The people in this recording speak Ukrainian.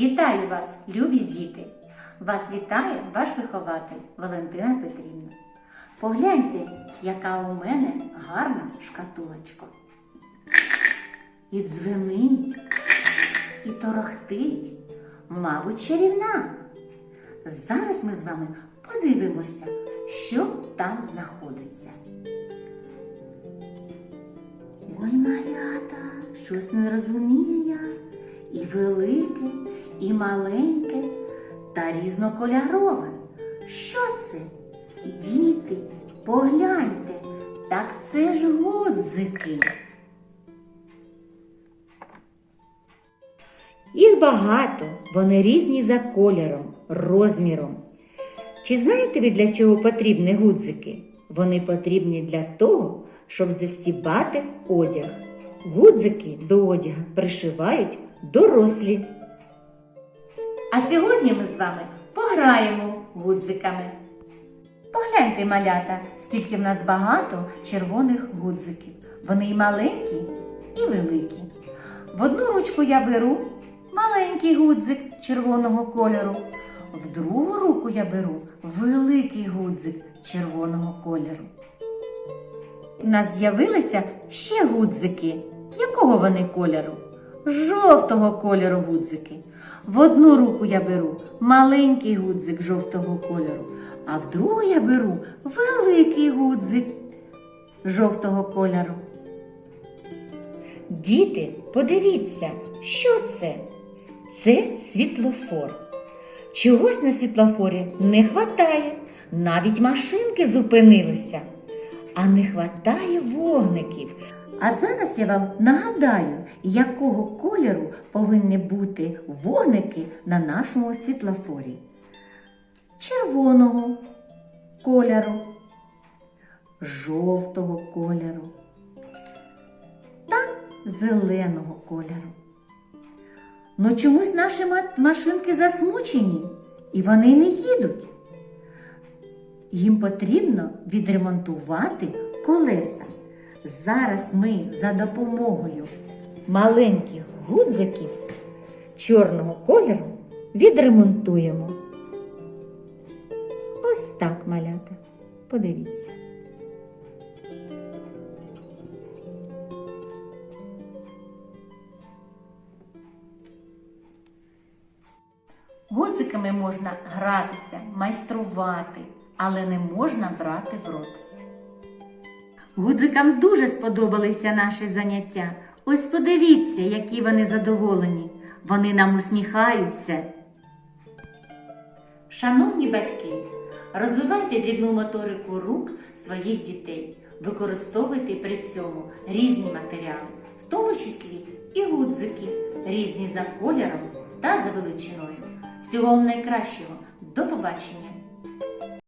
Вітаю вас, любі діти! Вас вітає ваш вихователь Валентина Петрівна. Погляньте, яка у мене гарна шкатулочка. І дзвенить, і торохтить, мабуть, чарівна. Зараз ми з вами подивимося, що там знаходиться. Ой, малята, щось не розумію я. І велике, і маленьке, та різнокольорове. Що це? Діти, погляньте, так це ж гудзики. Їх багато, вони різні за кольором, розміром. Чи знаєте ви, для чого потрібні гудзики? Вони потрібні для того, щоб застібати одяг. Гудзики до одяга пришивають дорослі. А сьогодні ми з вами пограємо гудзиками. Погляньте, малята, скільки в нас багато червоних гудзиків. Вони і маленькі, і великі. В одну ручку я беру маленький гудзик червоного кольору, в другу руку я беру великий гудзик червоного кольору. У нас з'явилися ще гудзики. Якого вони кольору? Жовтого кольору гудзики. В одну руку я беру маленький гудзик жовтого кольору, а в другу я беру великий гудзик жовтого кольору. Діти, подивіться, що це? Це світлофор. Чогось на світлофорі не хватає, навіть машинки зупинилися, а не хватає вогників. А зараз я вам нагадаю, якого кольору повинні бути вогники на нашому світлофорі. Червоного кольору, жовтого кольору та зеленого кольору. Ну чомусь наші машинки засмучені і вони не їдуть. Їм потрібно відремонтувати колеса. Зараз ми за допомогою маленьких гудзиків чорного кольору відремонтуємо. Ось так, малята. Подивіться. Гудзиками можна гратися, майструвати, але не можна брати в рот. Гудзикам дуже сподобалися наші заняття. Ось подивіться, які вони задоволені. Вони нам усміхаються. Шановні батьки, розвивайте дрібну моторику рук своїх дітей. Використовуйте при цьому різні матеріали, в тому числі і гудзики, різні за кольором та за величиною. Всього вам найкращого. До побачення!